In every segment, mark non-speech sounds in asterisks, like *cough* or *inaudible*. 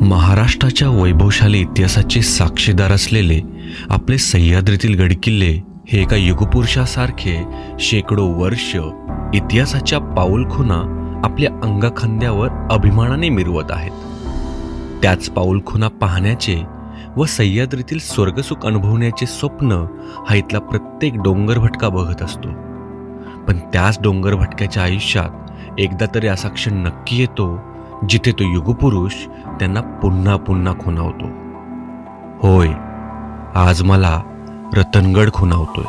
महाराष्ट्राच्या वैभवशाली इतिहासाचे साक्षीदार असलेले आपले सह्याद्रीतील गडकिल्ले हे एका युगपुरुषासारखे शेकडो वर्ष इतिहासाच्या पाऊलखुणा आपल्या अंगाखांद्यावर अभिमानाने मिरवत आहेत. त्याच पाऊलखुणा पाहण्याचे व सह्याद्रीतील स्वर्गसुख अनुभवण्याचे स्वप्न हा इथला प्रत्येक डोंगर भटका बघत असतो. पण त्याच डोंगर भटक्याच्या आयुष्यात एकदा तरी असा क्षण नक्की येतो जिथे तो युगपुरुष त्यांना पुन्हा पुन्हा खुणावतो. होय आज मला रतनगड खुणावतोय.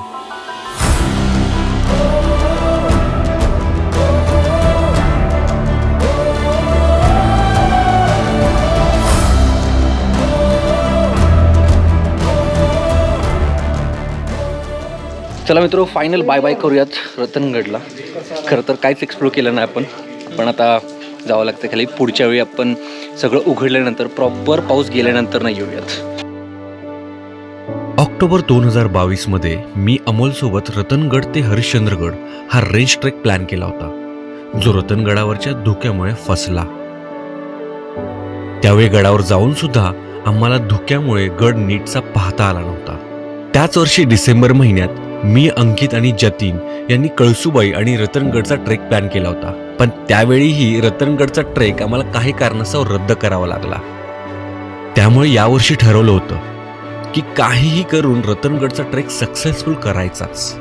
चला मित्र फायनल बाय बाय करूयात रतनगडला. खरं तर काहीच एक्सप्लोर केलं नाही आपण. पण आता जावं लागतं. खाली पुढच्या वेळी आपण सगळं उघडल्यानंतर प्रॉपर पाऊस गेल्यानंतर नाही येऊयात. ऑक्टोबर दोन हजार बावीसमध्ये मी अमोलसोबत रतनगड ते हरिश्चंद्रगड हा रेंज ट्रेक प्लॅन केला होता. जो रतनगडावरच्या धुक्यामुळे फसला. त्यावेळी गडावर जाऊन सुद्धा आम्हाला धुक्यामुळे गड नीटचा पाहता आला नव्हता. त्याच वर्षी डिसेंबर महिन्यात मी अंकित आणि जतीन यांनी कळसुबाई आणि रतनगडचा ट्रेक प्लॅन केला होता. पण त्यावेळीही रतनगडचा ट्रेक आम्हाला काही कारणास्तव रद्द करावा लागला. त्यामुळे यावर्षी ठरवलं होतं की काहीही करून रतनगडचा ट्रेक सक्सेसफुल करायचाच.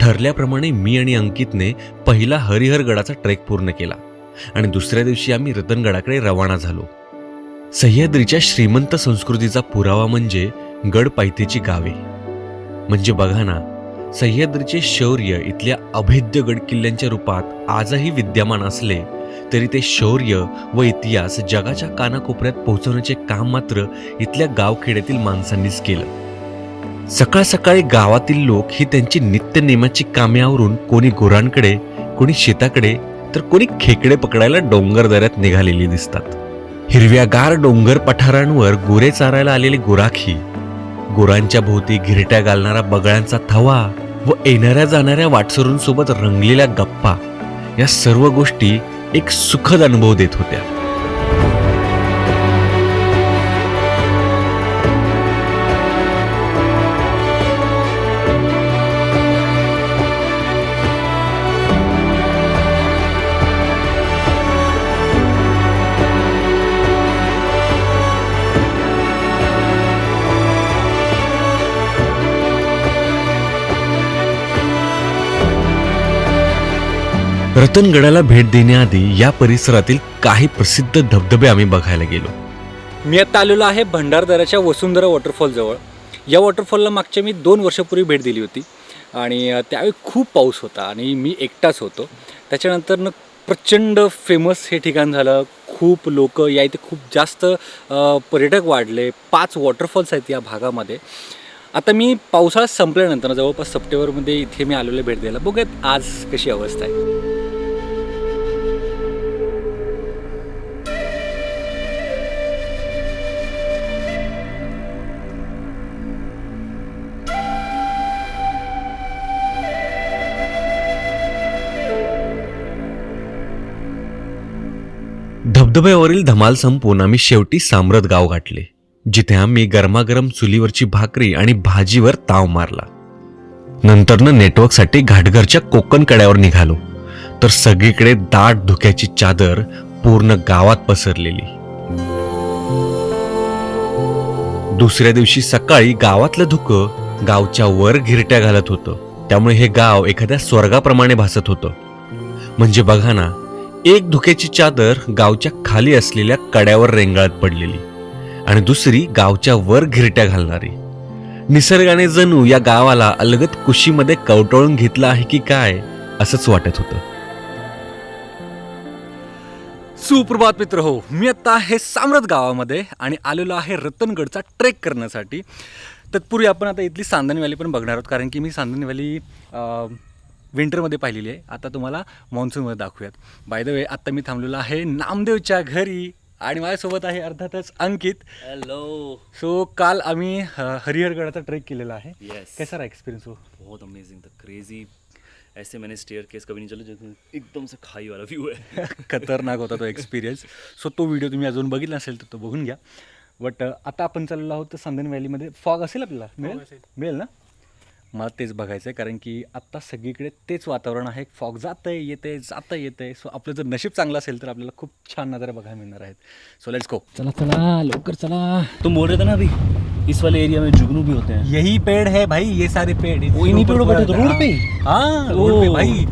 ठरल्याप्रमाणे मी आणि अंकितने पहिला हरिहरगडाचा ट्रेक पूर्ण केला आणि दुसऱ्या दिवशी आम्ही रतनगडाकडे रवाना झालो. सह्याद्रीच्या श्रीमंत संस्कृतीचा पुरावा म्हणजे गड पायथेची गावे. म्हणजे बघा ना सह्याद्रीचे शौर्य इथल्या अभेद्य गडकिल्ल्यांच्या रूपात आजही विद्यमान असले तरी ते शौर्य व इतिहास जगाच्या कानाकोपऱ्यात पोहोचवण्याचे काम मात्र इथल्या गावखेड्यातील माणसांनीच केलं. सकाळ सकाळी गावातील लोक ही त्यांची नित्यनेमाची कामे आवरून कोणी गुरांकडे कोणी शेताकडे तर कोणी खेकडे पकडायला डोंगर दऱ्यात निघालेली दिसतात. हिरव्यागार डोंगर पठारांवर गुरे चारायला आलेली गुराखी गुरांच्या भोवती घिरट्या घालणारा बगळ्यांचा थवा व येणाऱ्या जाणाऱ्या वाटसरूंसोबत रंगलेल्या गप्पा या सर्व गोष्टी एक सुखद अनुभव देत होत्या. रतनगडाला भेट देण्याआधी या परिसरातील काही प्रसिद्ध धबधबे आम्ही बघायला गेलो. मी आता आलेलो आहे भंडारदऱ्याच्या वसुंधरा वॉटरफॉलजवळ या वॉटरफॉलला मागच्या मी दोन वर्षापूर्वी भेट दिली होती. आणि त्यावेळी खूप पाऊस होता आणि मी एकटाच होतो. त्याच्यानंतरनं प्रचंड फेमस हे ठिकाण झालं. खूप लोक या इथे खूप जास्त पर्यटक वाढले. पाच वॉटरफॉल्स आहेत या भागामध्ये. आता मी पावसाळा संपल्यानंतर जवळपास सप्टेंबरमध्ये इथे मी आलेलो भेट द्यायला. बघूयात आज कशी अवस्था आहे. धबधब्यावरील धमाल संपून आम्ही शेवटी सामरत गाव गाठले जिथे आम्ही गरमागरम चुलीवरची भाकरी आणि भाजीवर ताव मारला. नंतरनं नेटवर्कसाठी घाटघरच्या कोकण कड्यावर निघालो तर सगळीकडे दाट धुक्याची चादर पूर्ण गावात पसरलेली. दुसऱ्या दिवशी सकाळी गावातलं धुकं गावच्या वर घिरट्या घालत होतं. त्यामुळे हे गाव एखाद्या स्वर्गाप्रमाणे भासत होतं. म्हणजे बघा ना एक धुक्याची चादर गावच्या खाली असलेल्या कड्यावर रेंगाळत पडलेली आणि दुसरी गावच्या वर घिरट्या घालणारी. निसर्गाने जणू या गावाला अलगत कुशीमध्ये कवटळून घेतलं आहे की काय असंच वाटत होतं. सुप्रभात मित्र हो मी आता आहे साम्रत गावामध्ये आणि आलेलो आहे रतनगडचा ट्रेक करण्यासाठी. तत्पूर्वी आपण आता इथली सांदणी व्हॅली पण बघणार आहोत कारण की मी सांदणी व्हॅली विंटरमध्ये पाहिलेली आहे. आता तुम्हाला मान्सूनमध्ये दाखवूयात. बाय द वे आत्ता मी थांबलेलो आहे नामदेवच्या घरी आणि माझ्यासोबत आहे अर्थातच अंकित. हेलो सो काल आम्ही हरिहरगडाचा ट्रेक केलेला आहे. कैसा रहा एक्सपिरियंस हो? बहुत अमेजिंग था क्रेजी ऐसे मैंने स्टेयर केस कभी नहीं चला जो एकदम से खाई वाला व्यू है। *laughs* खतरनाक होता तो एक्सपिरियन्स सो तो व्हिडिओ तुम्ही अजून बघितला असेल तर तो बघून घ्या. बट आता आपण चाललो आहोत तर संदन व्हॅलीमध्ये फॉग असेल आपल्याला? मिळेल? मिळेल ना? मला तेच बघायचं आहे कारण की आत्ता सगळीकडे तेच वातावरण आहे. फॉग जातं आहे येतं आहे जातं येतं आहे सो आपलं जर नशीब चांगलं असेल तर आपल्याला खूप छान नजारे बघायला मिळणार आहेत. सो लेट्स गो चला चला लवकर चला. तुम बोल रहे थे ना अभी? इस वाले एरिया में जुगनू भी होते हैं. यही पेड़ है भाई ये सारे पेड़. वो इन्हीं पेड़ों पे थे, तो रोड पे? ही? हाँ रोड पे। भाई.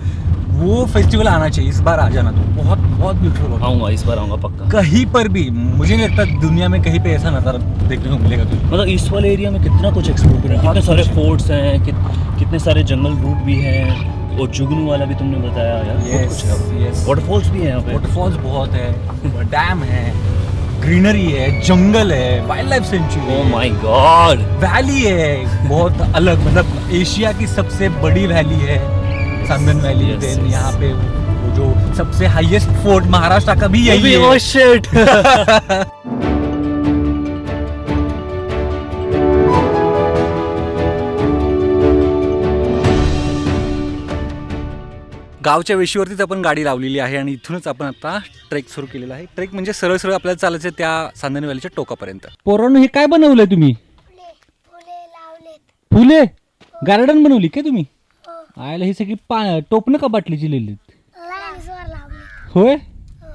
वो फेस्टिवल आना चाहिए इस बार आ जाना तो। बहुत बहुत ब्यूटीफुल होगा। आऊँगा इस बार आऊँगा पक्का। कहीं पर भी मुझे नहीं लगता दुनिया में कहीं पे ऐसा नज़ारा देखने को मिलेगा तुझे। मतलब इस वाले एरिया में कितना कुछ एक्सप्लोर करा। बहुत कितने सारे फोर्ट्स हैं कित, कितने सारे जंगल रूट भी हैं और जुगनू वाला भी तुमने बताया यार वाटरफॉल्स भी हैं यहाँ पे। वाटरफॉल्स बहुत है डैम है ग्रीनरी है जंगल है wildlife sanctuary my god valley है बहुत अलग मतलब एशिया की सबसे बड़ी वैली है। Sangan valley Yes, then yes. यहाँ पे वो जो सबसे हाईएस्ट फोर्ट महाराष्ट्र का भी यही है। oh shit. *laughs* गावच्या वेशीवरतीच आपण गाडी लावलेली आहे आणि इथूनच आपण आता ट्रेक सुरू केलेला आहे. ट्रेक म्हणजे सरळ सरळ आपल्याला चालायचं आहे त्या सांदणी व्हॅलीच्या टोकापर्यंत. पोरांनो हे काय बनवलंय तुम्ही? फुले फुले लावलेत. फुले? गार्डन बनवली काय तुम्ही? आयला ही सगळी पा टोपणं का बाटलीची लिहिलीत? होय?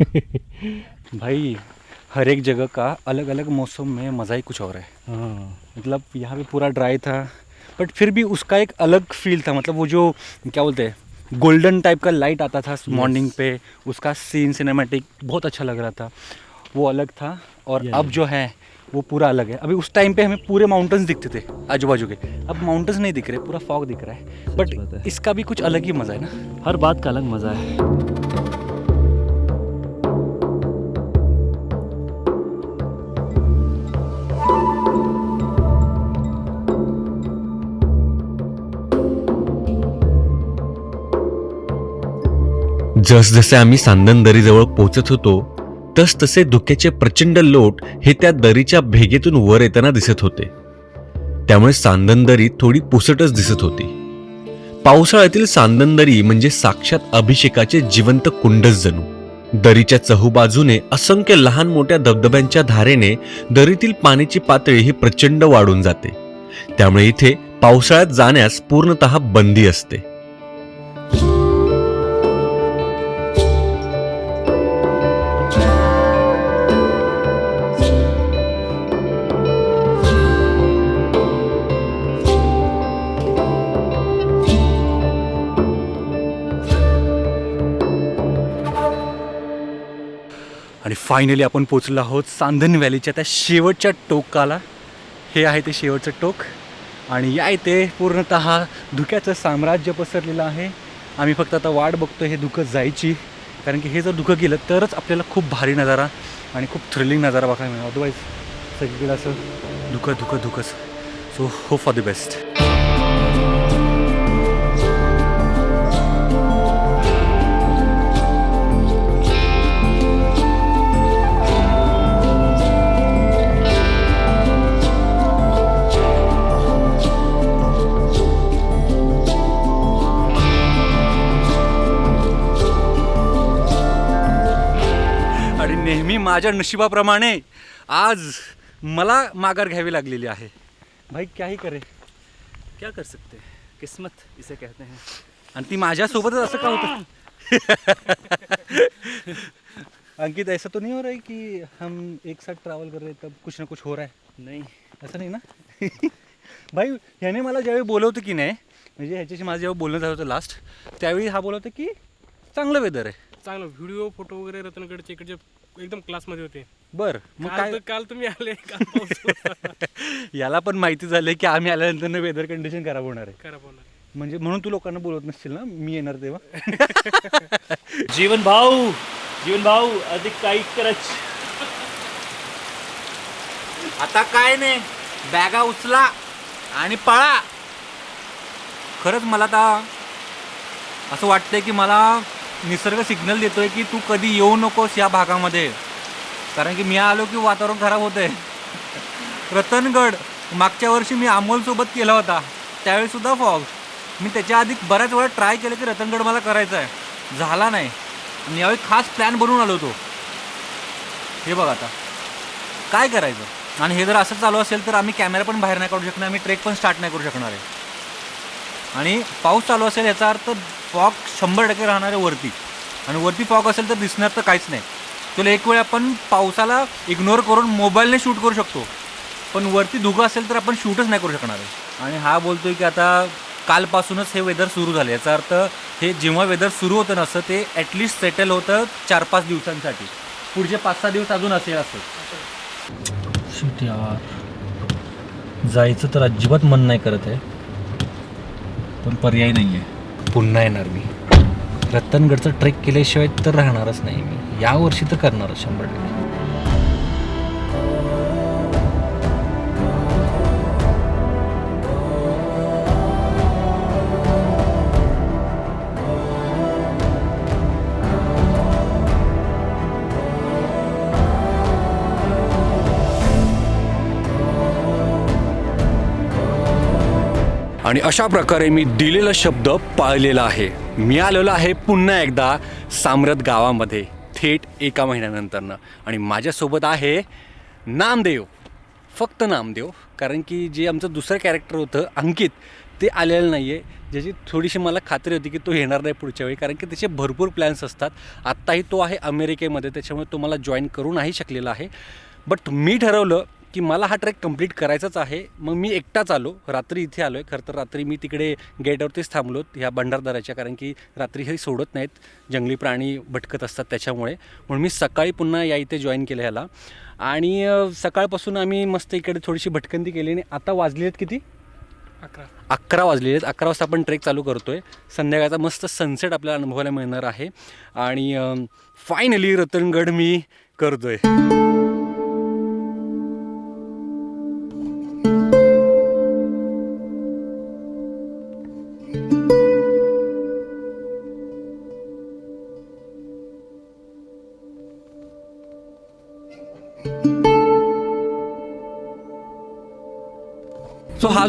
*laughs* भाई हर एक जगह का अलग अलग मौसम में मज़ा ही कुछ और है। हाँ। मतलब यहाँ पे पूरा ड्राई था बट फिर भी उसका एक अलग फील था। मतलब वो जो क्या बोलते हैं गोल्डन टाइप का लाइट आता था मॉर्निंग पे उसका सीन सिनेमैटिक बहुत अच्छा लग रहा था। वो अलग था और Yeah. अब जो है वो पूरा अलग है। अभी उस टाइम पे हमें पूरे माउंटेन्स दिखते थे आजू बाजू के। अब माउंटेन्स नहीं दिख रहे पूरा फॉग दिख रहा है। बट। इसका भी कुछ अलग ही मज़ा है ना। हर बात का अलग मज़ा है। जसजसे आम्ही सांदन दरीजवळ पोचत होतो तसतसे धुक्याचे प्रचंड लोट हे त्या दरीच्या भेगेतून वर येताना दिसत होते. त्यामुळे सांदन दरी थोडी पुसटच दिसत होती. पावसाळ्यातील सांदन दरी म्हणजे साक्षात अभिषेकाचे जिवंत कुंडच जणू. दरीच्या चहूबाजूने असंख्य लहान मोठ्या धबधब्यांच्या धारेने दरीतील पाण्याची पातळी ही प्रचंड वाढून जाते. त्यामुळे इथे पावसाळ्यात जाण्यास पूर्णतः बंदी असते. फायनली आपण पोचलो आहोत सांधन व्हॅलीच्या त्या शेवटच्या टोकाला. हे आहे ते शेवटचं टोक. आणि या इथे पूर्णत धुक्याचं साम्राज्य पसरलेलं आहे. आम्ही फक्त आता वाट बघतो हे धुकं जायची. कारण की हे जर धुकं गेलं तरच आपल्याला खूप भारी नजारा आणि खूप थ्रिलिंग नजारा बघायला मिळेल. अदरवाईज सगळीकडे असं धुकं धुकं धुकंच. So hope for the best माझ्या नशिबाप्रमाणे आज मला माघार घ्यावी लागलेली आहे. भाई क्याही करे? क्या कर सकते हैं? किस्मत इसे कहते हैं. आणि ती माझ्यासोबतच असं का होतं? *laughs* अंकित ऐसा तो नहीं हो रहा है कि हम एक साथ ट्रैवल कर रहे हैं तब कुछ ना कुछ हो रहा है? नहीं। असं नाही ना? *laughs* भाई ह्याने मला ज्यावेळी बोलवतं की नाही म्हणजे ह्याच्याशी माझं जेव्हा बोलणं झालं होतं लास्ट त्यावेळी हा बोलवतं की चांगलं वेदर आहे. चांगलं व्हिडिओ फोटो वगैरे रतनगडचे इकडचे एकदम क्लासमध्ये होते. बरं मग काल काय? काल तुम्ही आले. *laughs* याला पण माहिती झालं की आम्ही आल्यानंतर वेदर कंडिशन खराब होणार आहे. खराब होणार म्हणजे म्हणून तू लोकांना बोलवत नसशील ना? मी येणार तेव्हा. *laughs* जीवन भाऊ जीवन भाऊ अधिक काही करच आता काय नाही बॅगा उचला आणि पळा. खरंच मला आता असं वाटतंय की मला निसर्ग सिग्नल देतोय की तू कधी येऊ नकोस या भागामध्ये. कारण की मी आलो की वातावरण खराब होतंय. रतनगड मागच्या वर्षी मी अमोलसोबत केला होता. त्यावेळीसुद्धा फॉग मी त्याच्या आधी बऱ्याच वेळा ट्राय केलं की रतनगड मला करायचं आहे झाला नाही. आणि यावेळी खास प्लॅन बनवून आलो होतो. हे बघ आता. काय करायचं? आणि हे जर असं चालू असेल तर आम्ही कॅमेरा पण बाहेर नाही काढू शकणार. आम्ही ट्रेक पण स्टार्ट नाही करू शकणार आहे. आणि पाऊस चालू असेल याचा अर्थ फॉग शंभर टक्के राहणार आहे वरती. आणि वरती फॉग असेल तर दिसणार तर काहीच नाही. तुला एक वेळ आपण पावसाला इग्नोर करून मोबाईलने शूट करू शकतो. पण वरती धुकं असेल तर आपण शूटच नाही करू शकणार. आहे आणि हा बोलतो आहे की आता कालपासूनच हे वेदर सुरू झालं. याचा अर्थ हे जेव्हा वेदर सुरू होतं ना असं ते ॲटलिस्ट सेटल होतं चार पाच दिवसांसाठी. पुढचे पाच सहा दिवस अजून असेल असं. यार. जायचं तर अजिबात मन नाही करत आहे. पण पर्याय नाही आहे पुन्हा येणार मी. रत्तनगडचं ट्रेक केल्याशिवाय तर राहणारच नाही मी. यावर्षी तर करणारच शंभर टक्के. आणि अशा प्रकारे मी दिलेला शब्द पाळलेला आहे. मी आलेलो आहे पुन्हा एकदा सामरत गावामध्ये थेट एका महिन्यानंतरनं. आणि माझ्यासोबत आहे नामदेव फक्त नामदेव. कारण की जे आमचं दुसरं कॅरेक्टर होतं अंकित ते आलेलं नाही आहे ज्याची थोडीशी मला खात्री होती की तो येणार नाही पुढच्या वेळी. कारण की त्याचे भरपूर प्लॅन्स असतात. आत्ताही तो आहे अमेरिकेमध्ये त्याच्यामुळे तो मला जॉईन करू नाही शकलेला आहे. बट मी ठरवलं की मला हा ट्रेक कंप्लीट करायचाच आहे. मग मी एकटाच आलो. रात्री इथे आलो आहे खरं तर रात्री मी तिकडे गेटवरतीच थांबलो. ह्या भंडारदाराच्या कारण की रात्री हे सोडत नाहीत. जंगली प्राणी भटकत असतात त्याच्यामुळे. म्हणून मी सकाळी पुन्हा या इथे जॉईन केलं ह्याला. आणि सकाळपासून आम्ही मस्त इकडे थोडीशी भटकंती केली आणि आता वाजली आहेत किती? अकरा. अकरा वाजलेले आहेत. अकरा वाजता आपण ट्रेक चालू करतो आहे संध्याकाळचा मस्त सनसेट आपल्याला अनुभवायला मिळणार आहे. आणि फायनली रतनगड मी करतो आहे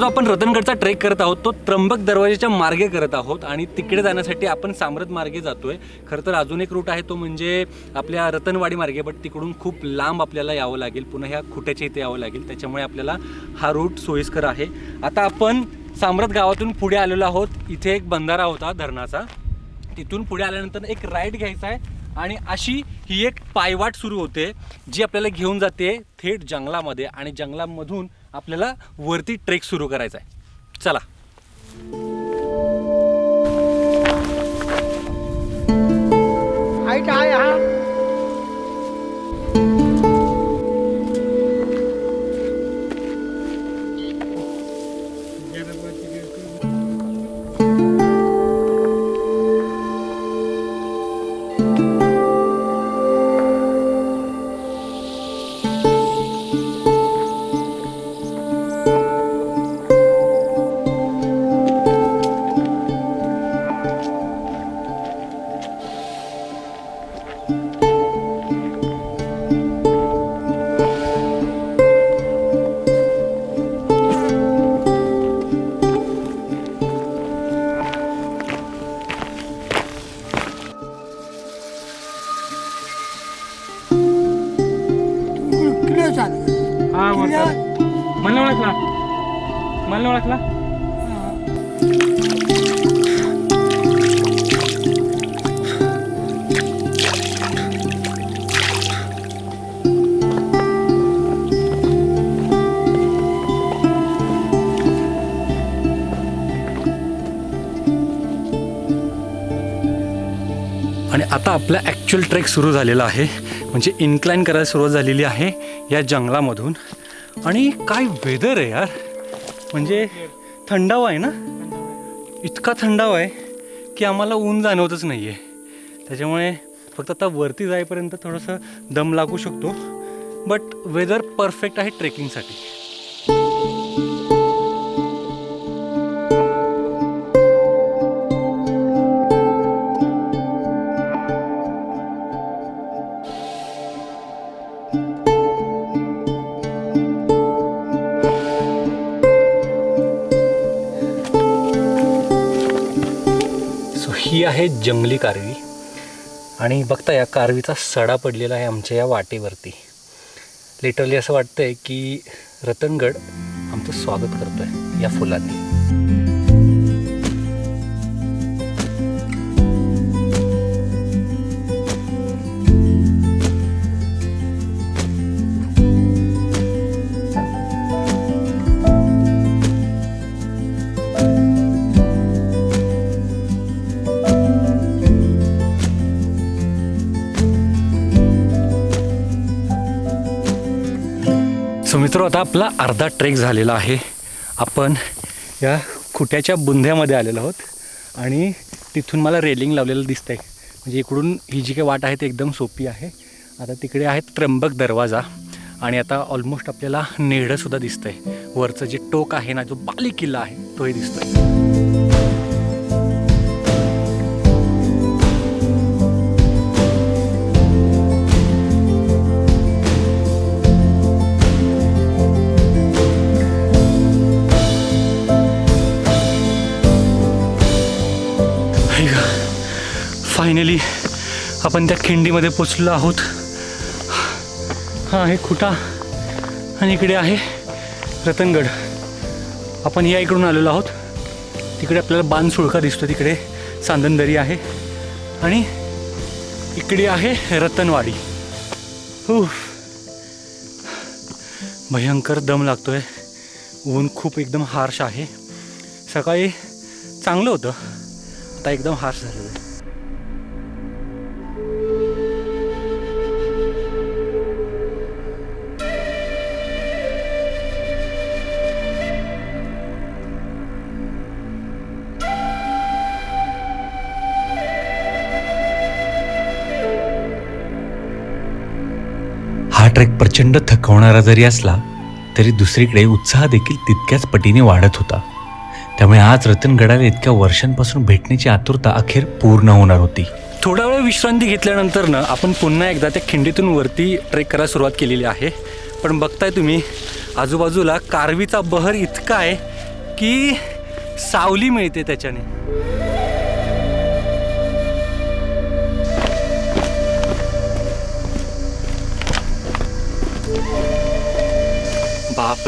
जो आपण रतनगडचा ट्रेक करत आहोत तो त्र्यंबक दरवाजाच्या मार्गे करत आहोत आणि तिकडे जाण्यासाठी आपण सामरत मार्गे जातोय. खरं तर अजून एक रूट आहे तो म्हणजे आपल्या रतनवाडी मार्गे बट तिकडून खूप लांब आपल्याला यावं लागेल. पुन्हा ह्या खुट्याच्या इथे यावं लागेल. त्याच्यामुळे आपल्याला हा रूट सोयीस्कर आहे. आता आपण सामरत गावातून पुढे आलेलो आहोत. इथे एक बंधारा होता धरणाचा. तिथून पुढे आल्यानंतर एक राईड घ्यायचा आहे आणि अशी ही एक पायवाट सुरू होते जी आपल्याला घेऊन जाते थेट जंगलामध्ये. आणि जंगलामधून आपल्याला वरती ट्रेक सुरू करायचा आहे. चला. हा मला नाही ओळखला. मला नाही ओळखला. आणि आता आपला ॲक्च्युअल ट्रेक सुरू झालेला आहे. म्हणजे इन्क्लाईन करायला सुरुवात झालेली आहे या जंगलामधून. आणि काय वेदर आहे यार? म्हणजे थंडावा आहे ना? इतका थंडावा आहे की आम्हाला ऊन जाणवतच नाही आहे त्याच्यामुळे फक्त आता वरती जाईपर्यंत थोडंसं दम लागू शकतो. बट वेदर परफेक्ट आहे ट्रेकिंगसाठी आहे जंगली कारवी. आणि बघता या कारवीचा सडा पडलेला आहे आमच्या या वाटेवरती. लिटरली असं वाटतंय की रतनगड आमचं स्वागत करतोय या फुलांनी. आपला अर्धा ट्रेक झालेला आहे. आपण या खुट्याच्या बुंध्यामध्ये आलेलो आहोत. आणि तिथून मला रेलिंग लावलेलं दिसतंय. म्हणजे इकडून ही जी काही वाट आहे ती एकदम सोपी आहे. आता तिकडे आहे त्र्यंबक दरवाजा. आणि आता ऑलमोस्ट आपल्याला नेढंसुद्धा दिसतं आहे वरचं जे टोक आहे ना जो बाली किल्ला आहे तोही दिसतोय. फायनली आपण त्या खिंडीमध्ये पोचलो आहोत. हा आहे खुटा आणि इकडे आहे रतनगड. आपण या इकडून आलेलो आहोत. तिकडे आपल्याला बाण सुळका दिसतो तिकडे. चांदनदरी आहे. आणि इकडे आहे रतनवाडी. हो भयंकर दम लागतोय. ऊन खूप एकदम हार्श आहे. सकाळी चांगलं होतं. आता एकदम हार्श झालेलं आहे. ट्रेक प्रचंड थकवणारा जरी असला तरी दुसरीकडे उत्साह देखील तितक्याच पटीने वाढत होता. त्यामुळे आज रतनगडाला इतक्या वर्षांपासून भेटण्याची आतुरता अखेर पूर्ण होणार होती. थोडा वेळ विश्रांती घेतल्यानंतर ना आपण पुन्हा एकदा त्या खिंडीतून वरती ट्रेक करायला सुरुवात केलेली आहे. पण बघताय तुम्ही आजूबाजूला कारवीचा बहर इतका आहे की सावली मिळते त्याच्याने.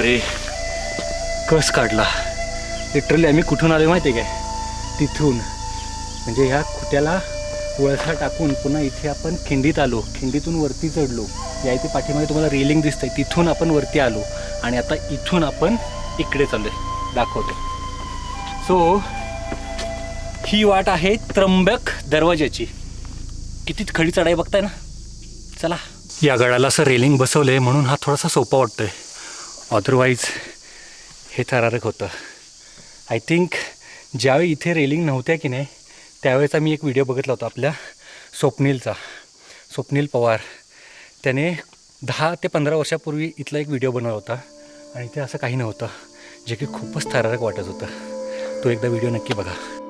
बापरे कस काढला? लिटरली आम्ही कुठून आलो माहिती आहे काय? तिथून. म्हणजे ह्या खुट्याला वळसा टाकून पुन्हा इथे आपण खिंडीत आलो. खिंडीतून वरती चढलो. या इथे पाठीमागे तुम्हाला रेलिंग दिसतंय. तिथून आपण वरती आलो. आणि आता इथून आपण इकडे चाललोय. दाखवतो सो ही वाट आहे त्र्यंबक दरवाज्याची. किती खडी चढाई बघताय ना? चला. या गडाला असं रेलिंग बसवलंय म्हणून हा थोडासा सोपा वाटतोय. अदरवाईज हे थरारक होतं. आय थिंक ज्यावेळी इथे रेलिंग नव्हत्या की नाही त्यावेळेचा मी एक व्हिडिओ बघितला होता आपल्या स्वप्नीलचा. स्वप्नील पवार. त्याने दहा ते पंधरा वर्षापूर्वी इथला एक व्हिडिओ बनवला होता आणि ते असं काही नव्हतं जे की खूपच थरारक वाटत होतं. तो एकदा व्हिडिओ नक्की बघा.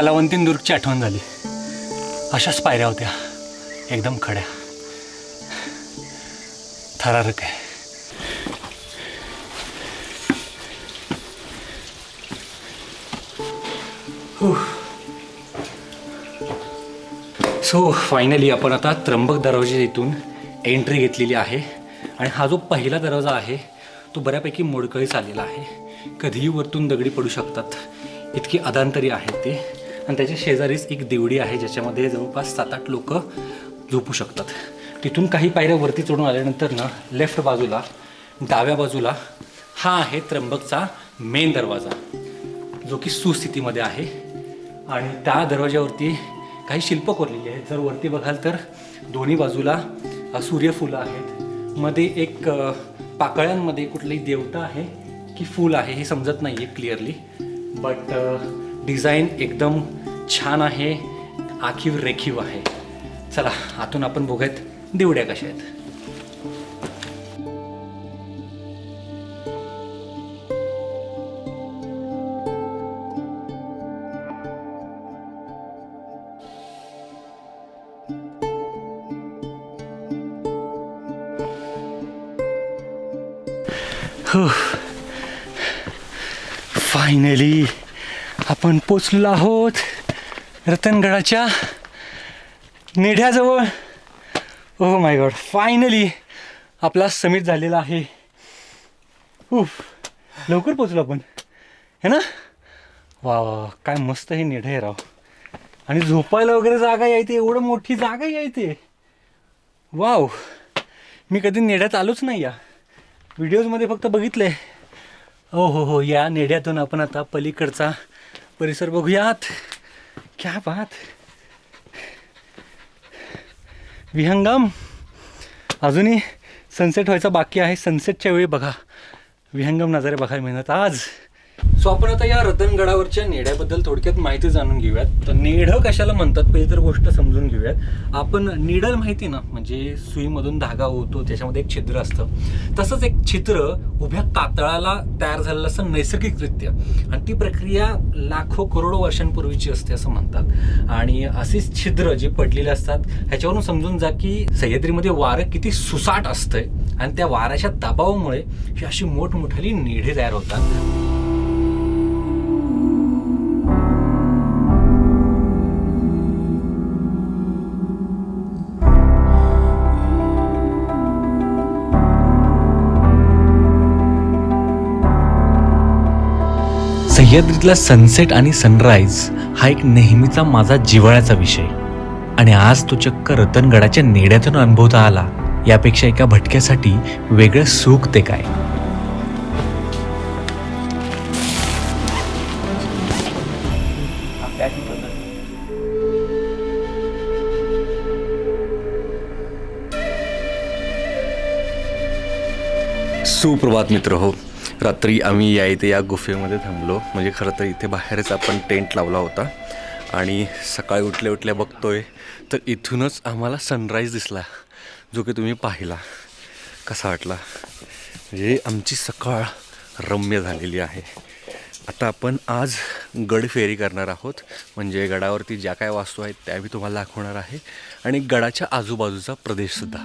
कलावंतीन दुर्गची आठवण झाली. अशाच पायऱ्या होत्या. एकदम खड्या. थरारक आहे. सो फायनली आपण आता त्र्यंबक दरवाजा इथून एंट्री घेतलेली आहे. आणि हा जो पहिला दरवाजा आहे तो बऱ्यापैकी मोडकळीस आलेला आहे. कधीही वरतून दगडी पडू शकतात. इतकी अदांतरी आहे ते. आणि त्याच्या शेजारीच एक देवडी आहे ज्याच्यामध्ये जवळपास सात आठ लोक झोपू शकतात. तिथून काही पायऱ्या वरती चढून आल्यानंतर ना लेफ्ट बाजूला डाव्या बाजूला हा आहे त्र्यंबकचा मेन दरवाजा जो की सुस्थितीमध्ये आहे. आणि त्या दरवाज्यावरती काही शिल्प कोरलेली आहेत. जर वरती बघाल तर दोन्ही बाजूला सूर्यफुलं आहेत. मध्ये एक पाकळ्यांमध्ये कुठली देवता आहे की फूल आहे हे समजत नाही आहे क्लिअरली बट डिझाईन एकदम छान आहे आखीव रेखीव आहे. चला आतून आपण बघूयात दिवड्या कशा आहेत. हो. फायनली आपण पोचलो आहोत. रतनगडाच्या नेढ्याजवळ. ओ माय गॉड फायनली आपला समिट झालेला आहे. उफ लवकर पोचलो आपण. है ना? वा वा काय मस्त हे नेढ आहे राव. आणि झोपायला वगैरे जागा यायते एवढं मोठी जागा यायते वाव मी कधी नेढ्यात आलोच नाही या. व्हिडिओजमध्ये फक्त बघितलं. आहे हो oh, हो oh, हो oh, या नेढ्यातून आपण आता पलीकडचा परिसर बघूयात. क्या बात? विहंगम। अजूनही सनसेट व्हायचा बाकी आहे. सनसेटच्या वेळी बघा. विहंगम नजारे बघायला मिळतात. आज सो आपण आता या रतनगडावरच्या नेड्याबद्दल थोडक्यात माहिती जाणून घेऊयात. तर नेढं कशाला म्हणतात? पहिली तर गोष्ट समजून घेऊयात. आपण निडल माहिती ना म्हणजे सुईमधून धागा होतो त्याच्यामध्ये एक छिद्र असतं. तसंच एक छिद्र उभ्या कातळाला तयार झालेलं असतं नैसर्गिकरित्या. आणि ती प्रक्रिया लाखो करोडो वर्षांपूर्वीची असते असं म्हणतात. आणि अशीच छिद्र जे पडलेले असतात ह्याच्यावरून समजून जा की सह्याद्रीमध्ये वारं किती सुसाट असतंय. आणि त्या वाऱ्याच्या दबावामुळे ही अशी मोठमोठाली नेढे तयार होतात. सह्याद्रीतला सनसेट आणि सनराईज हा एक नेहमीचा माझा जिव्हाळ्याचा विषय. आणि आज तो चक्क रतनगडाच्या नेड्यातून अनुभवता आला यापेक्षा एका भटक्यासाठी वेगळं सुख ते काय? सुप्रभात मित्र हो रात्री आम्ही या इथे या गुफेमध्ये थांबलो. म्हणजे खरं तर इथे बाहेरच आपण टेंट लावला होता. आणि सकाळी उठल्या उठल्या बघतोय तर इथूनच आम्हाला सनराईज दिसला जो की तुम्ही पाहिला. कसा वाटला? म्हणजे आमची सकाळ रम्य झालेली आहे. आता आपण आज गड फेरी करणार आहोत. म्हणजे गडावरती ज्या काय वास्तू आहेत त्या मी तुम्हाला दाखवणार आहे. आणि गडाच्या आजूबाजूचा प्रदेशसुद्धा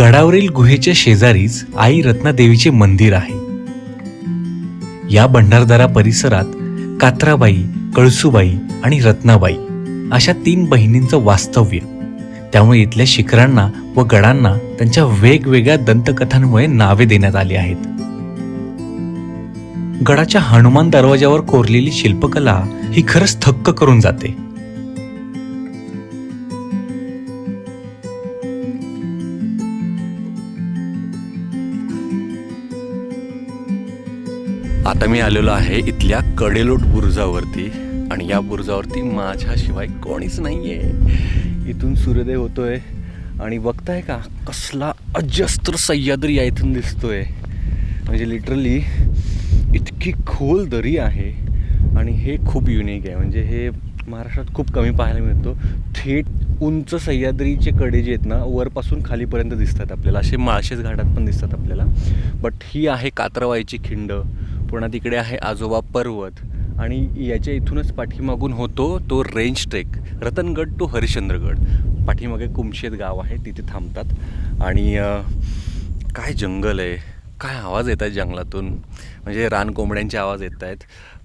गडावरील गुहेच्या शेजारीच आई रत्नादेवीचे मंदिर आहे. या भंडारदारा परिसरात कात्राबाई कळसुबाई आणि रत्नाबाई अशा तीन बहिणींचं वास्तव्य. त्यामुळे इथल्या शिखरांना व गडांना त्यांच्या वेगवेगळ्या दंतकथांमुळे नावे देण्यात आली आहेत. गडाच्या हनुमान दरवाजावर कोरलेली शिल्पकला ही खरंच थक्क करून जाते. आता मी आलेलो आहे इथल्या कडेलोट बुरुजावरती आणि या बुरुजावरती माझ्याशिवाय कोणीच नाही आहे इथून सूर्योदय होतोय आणि बघताय का कसला अजस्त्र सह्याद्री या इथून दिसतोय. म्हणजे लिटरली इतकी खोल दरी आहे आणि हे खूप युनिक आहे. म्हणजे हे महाराष्ट्रात खूप कमी पाहायला मिळतो. थेट उंच सह्याद्रीचे कडे जे आहेत ना वरपासून खालीपर्यंत दिसतात आपल्याला. असे माळशेज घाटात पण दिसतात आपल्याला. बट ही आहे कात्रवाईची खिंड. पुन्हा तिकडे आहे आजोबा पर्वत. आणि याच्या इथूनच पाठीमागून होतो तो range trek Ratangad to Harishchandragad. पाठीमागे कुमशेत गाव आहे तिथे थांबतात. आणि काय जंगल आहे? काय आवाज येत आहेत जंगलातून? म्हणजे रान कोंबड्यांचे आवाज येत आहेत.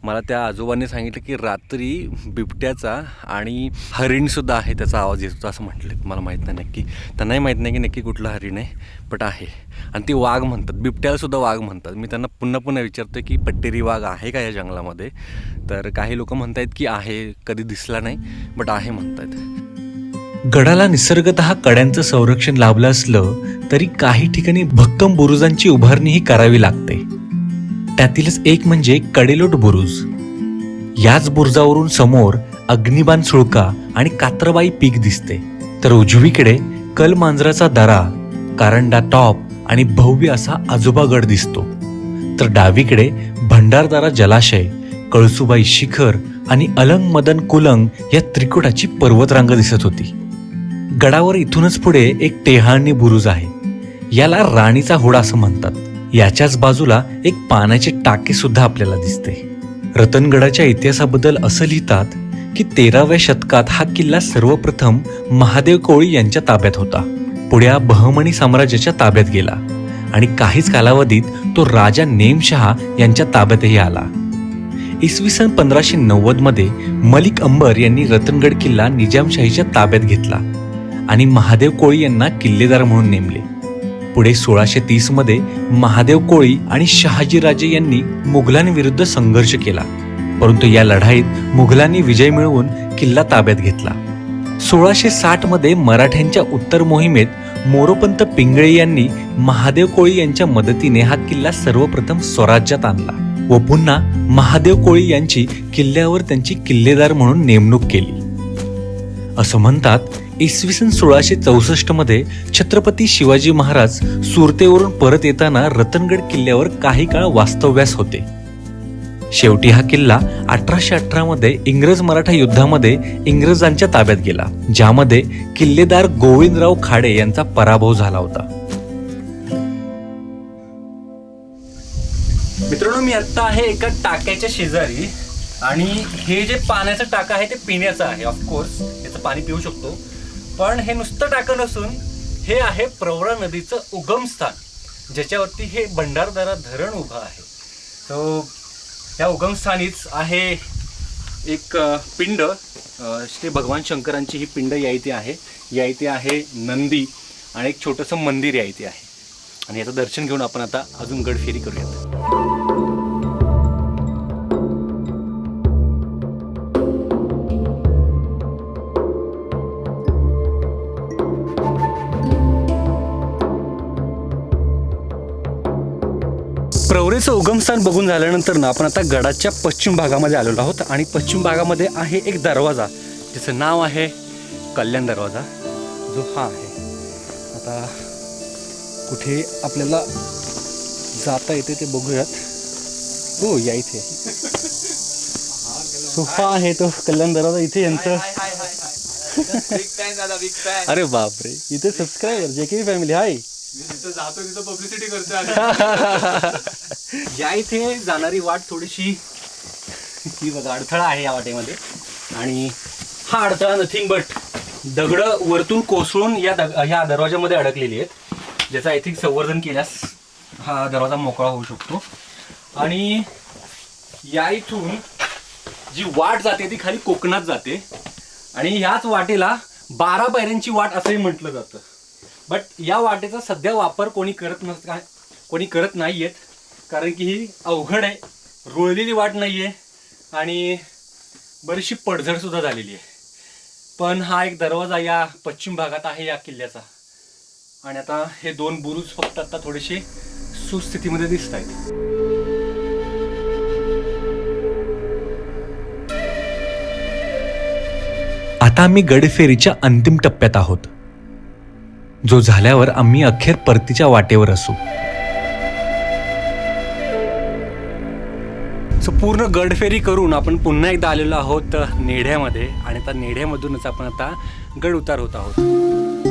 मला त्या आजोबांनी सांगितलं की रात्री बिबट्याचा आणि हरिणसुद्धा आहे त्याचा आवाज येत होता असं म्हटलं. मला माहीत नाही नक्की. त्यांनाही माहीत नाही की नक्की कुठलं हरिण आहे बट आहे. आणि ती वाघ म्हणतात. बिबट्यालासुद्धा वाघ म्हणतात. मी त्यांना पुन्हा पुन्हा विचारतो की पट्टेरी वाघ आहे का या जंगलामध्ये? तर काही लोक आहेत की आहे कधी दिसला नाही बट आहे म्हणत आहेत गडाला निसर्गत कड्यांचं संरक्षण लाभलं असलं तरी काही ठिकाणी भक्कम बुरुजांची उभारणीही करावी लागते. त्यातीलच एक म्हणजे कडेलोट बुरुज. याच बुरुजावरून समोर अग्निबाण सुळका आणि कात्रबाई पीक दिसते. तर उजवीकडे कल मांजराचा दरा कारंडा टॉप आणि भव्य असा आजोबागड दिसतो. तर डावीकडे भंडारदारा जलाशय कळसुबाई शिखर आणि अलंग मदन कुलंग या त्रिकुटाची पर्वतरांग दिसत होती. गडावर इथूनच पुढे एक टेहाळणी बुरुज आहे. याला राणीचा होडा असं म्हणतात. याच्याच बाजूला एक पाण्याचे टाके सुद्धा आपल्याला दिसते. रतनगडाच्या इतिहासाबद्दल असं लिहितात की तेराव्या शतकात हा किल्ला सर्वप्रथम महादेव कोळी यांच्या ताब्यात होता. पुढे हा बहमणी साम्राज्याच्या ताब्यात गेला आणि काहीच कालावधीत तो राजा नेमशहा यांच्या ताब्यातही आला. इसवी सन पंधराशे नव्वदमध्ये मलिक अंबर यांनी रतनगड किल्ला निजामशाहीच्या ताब्यात घेतला. आणि महादेव कोळी यांना किल्लेदार म्हणून नेमले. पुढे सोळाशे तीसमध्ये महादेव कोळी आणि शहाजीराजे यांनी मुघलांविरुद्ध संघर्ष केला. परंतु या लढाईत मुघलांनी विजय मिळवून किल्ला ताब्यात घेतला. सोळाशे साठमध्ये मराठ्यांच्या उत्तर मोहिमेत मोरोपंत पिंगळे यांनी महादेव कोळी यांच्या मदतीने हा किल्ला सर्वप्रथम स्वराज्यात आणला व पुन्हा महादेव कोळी यांची किल्ल्यावर त्यांची किल्लेदार म्हणून नेमणूक केली. असं म्हणतात इसवी सन सोळाशे चौसष्टमध्ये छत्रपती शिवाजी महाराज सुरतेवरून परत येताना रतनगड किल्ल्यावर काही काळ वास्तव्यास होते. शेवटी हा किल्ला अठराशे अठरा मध्ये इंग्रज मराठा युद्धामध्ये इंग्रजांच्या ताब्यात गेला ज्यामध्ये किल्लेदार गोविंदराव खाडे यांचा पराभव झाला होता. मित्रांनो मी आत्ता आहे एका टाक्याच्या शेजारी आणि हे जे पाण्याचं टाका आहे ते पिण्याचं आहे ऑफकोर्स याचं पाणी पिऊ शकतो. पण हे नुसतं टाकं नसून हे आहे प्रवरा नदीचं उगमस्थान ज्याच्यावरती हे भंडारदारा धरण उभं आहे. तो या उगमस्थानीच आहे एक पिंड. श्री भगवान शंकरांची ही पिंड या इथे आहे. या इथे आहे नंदी आणि एक छोटंसं मंदिर या इथे आहे. आणि याचं दर्शन घेऊन आपण आता अजून गडफेरी करूयात. प्रवरेचं उगमस्थान बघून झाल्यानंतर ना आपण आता गडाच्या पश्चिम भागामध्ये आलेलो आहोत आणि पश्चिम भागामध्ये आहे एक दरवाजा ज्याचं नाव आहे कल्याण दरवाजा. जो हा आहे. आता कुठे आपल्याला जाता येते ते बघूयात. हो या इथे. सो हा आहे तो कल्याण दरवाजा. इथे यांचं अरे बापरे. इथे सबस्क्रायबर जे के फॅमिली हाय. जातो तिथं पब्लिसिटी करतो *laughs* या इथे जाणारी वाट थोडीशी ही बघा अडथळा आहे या वाटेमध्ये. आणि हा अडथळा नथिंग बट दगडं वरतून कोसळून या दग ह्या दरवाजामध्ये अडकलेली आहेत. ज्याचा आय थिंक संवर्धन केल्यास हा दरवाजा मोकळा होऊ शकतो. आणि या इथून जी वाट जाते ती खाली कोकणात जाते. आणि ह्याच वाटेला बारा पायऱ्यांची वाट असंही म्हटलं जातं. बट या वाटेचा सध्या वापर कोणी करत नस कोणी करत नाही आहेत कारण की ही अवघड आहे. रुळलेली वाट नाही आहे आणि बरीचशी पडझडसुद्धा झालेली आहे. पण हा एक दरवाजा या पश्चिम भागात आहे या किल्ल्याचा. आणि आता हे दोन बुरुज फक्त आता थोडेसे सुस्थितीमध्ये दिसत आहेत. आता आम्ही गडफेरीच्या अंतिम टप्प्यात आहोत. जो झाल्यावर आम्ही अखेर परतीच्या वाटेवर असू. सो पूर्ण गडफेरी करून आपण पुन्हा एकदा आलेलो आहोत नेढ्यामध्ये. आणि त्या नेढ्यामधूनच आपण आता गड उतार होत आहोत.